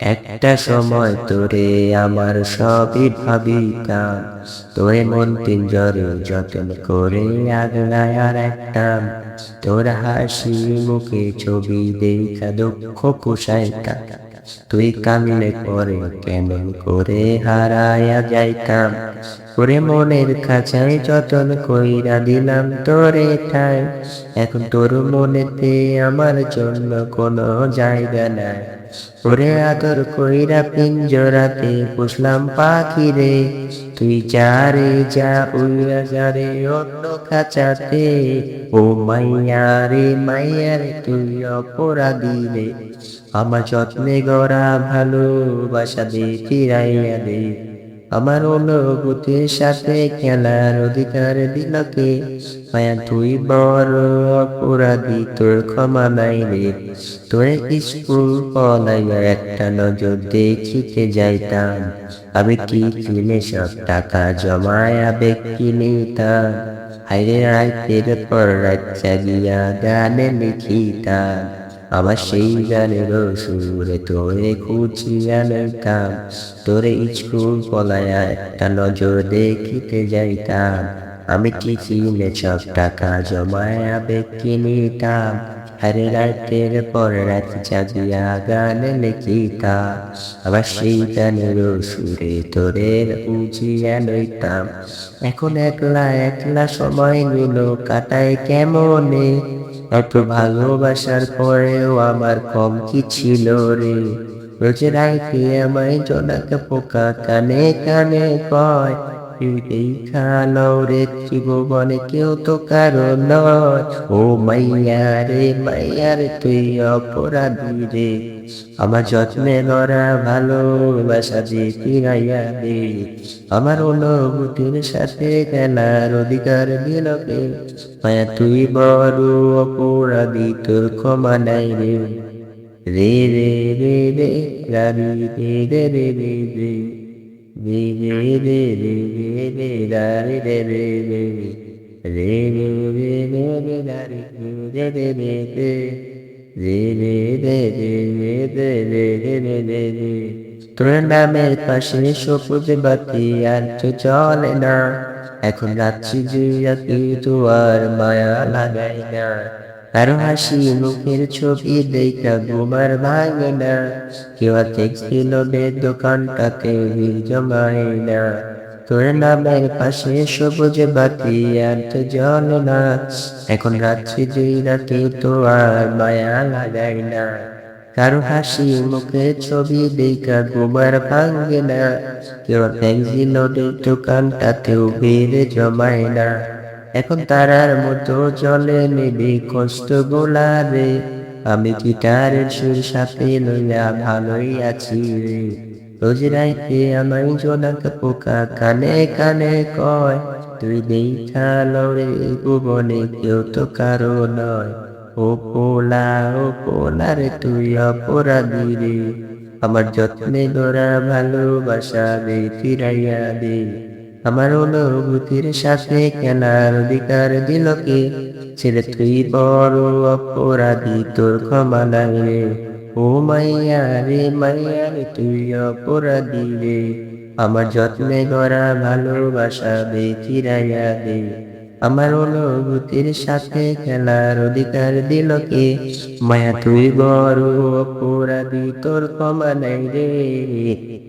একটা সময় তোরে আমার সবই ভাবিতাম। তোরে মন পিঞ্জরে যতন করে আগলায় রাখতাম তোর হাসি মুখে ছবি দেখা দুঃখ পুষাইতাম। তুই কানলে পরে কেমন করে হারায়া যাইতাম। করে মনের খাঁচায় যতন কইরা দিলাম তোরে ঠাই। এখন তোর মনেতে আমার জন্য কোনো জায়গা নাই। ওরে আদর কইরা পিঞ্জরাতে পুষলাম পাখি রে তুই যা রে যা উইরা যা রে অন্য খাঁচাতে। ও মাইয়া রে মাইয়া রে, তুই অপরাধী রে। আমার যত্নে গড়া ভালোবাসা দে, ফিরাইয়া দে। আমার অনুভূতির সাথে খেলার অধিকার দিলকে মায়া তুই বড় অপরাধী, তোর ক্ষমা নাই রে তোর স্কুল পলাইয়া একটা নজর দেখিতে যাইতাম। আমি কি কিনে সব টাকা জমায় আবেগ কিনিতাম? হাইরে রাইতের পর রাত জাগিয়া গানে লিখিতাম। আমার সেই গানের সুরে তোরে খুঁজি আনতাম তোরে স্কুল পলায় একটা নজর দেখিতে যাইতাম। আমি কি কিনে সব টাকা জমায় আবেগ কিনিতাম আরে রাতের পর রাত জাগিয়া গান লিখিতাম আবার সেই গানের সুরে তোরে উজিয়া লইতাম এখন একলা একলা সময় নিল কাটায় কেমনে এত ভালোবাসার পরেও আমার কম কি ছিল রে রোজ রাইতে আমায় জোনাকে পোকা কানে কানে কয় দেখা লও রে ত্রিভুবনে কেউ তো কারও নয়। ও মাইয়া রে মাইয়া রে, তুই অপরাধী রে। আমার যত্নে গড়া ভালোবাসা দিয়ে ফিরাইয়া দে। আমার অনুভূতির সাথে খেলার অধিকার দিলকে মায়া, তুই বড় অপরাধী, তোর ক্ষমা নাই রে। রে রে রে রে রে রে রে রে রে। রে রে রে রে রে রে রে রে রে রে রে রে পাশে সবুজ বাতি আর তো চলে না। এখন রাত্রি জুইয়া কিন্তু আর মায়া লাগাই না। কারও হাসি মুখের ছবি দেখা ঘুমার ভাঙে না। কেউ দেখছিল দোকানটাতে জমায় না। তোর নামের পাশে সবুজ বাতি আর তো জল না। এখন রাত্রি জুইরা কেউ তো আর মায়া লাগাই না। কারও হাসি মুখে ছবি দেখা গোবার ভাঙে না। কেউ লোডের দোকানটাতেও ভিড় জমায় না। এখন তারার মতো চলে নেবে কষ্ট গোলারে আমি গিটারের সুর সাথে লইয়া ভালোই আছি রোজ রাইতে আমায় জোনাক পোকা কানে কানে কয়, তুই দেখা লড়ে ভুবনে কেউ তো কারও নয়। ও পোলা ও পোলা রে, তুই অপরাধী রে। আমার যত্নে ধরা ভালোবাসা রে ফিরাইয়া দে আমার অনুভূতির সাথে খেলার অধিকার দিল কে? ছেলে তুই বড় অপরাধী, তোর ক্ষমা রে। ও মাইয়া রে মাইয়া রে, তুই অপরাধী রে। আমার যত্নে ধরা ভালোবাসা রে ফিরাইয়া দে। আমার অনুভূতির সাথে খেলার অধিকার দিল কে? মায়া তুই বড় অপরাধী, তোর ক্ষমা নাই রে।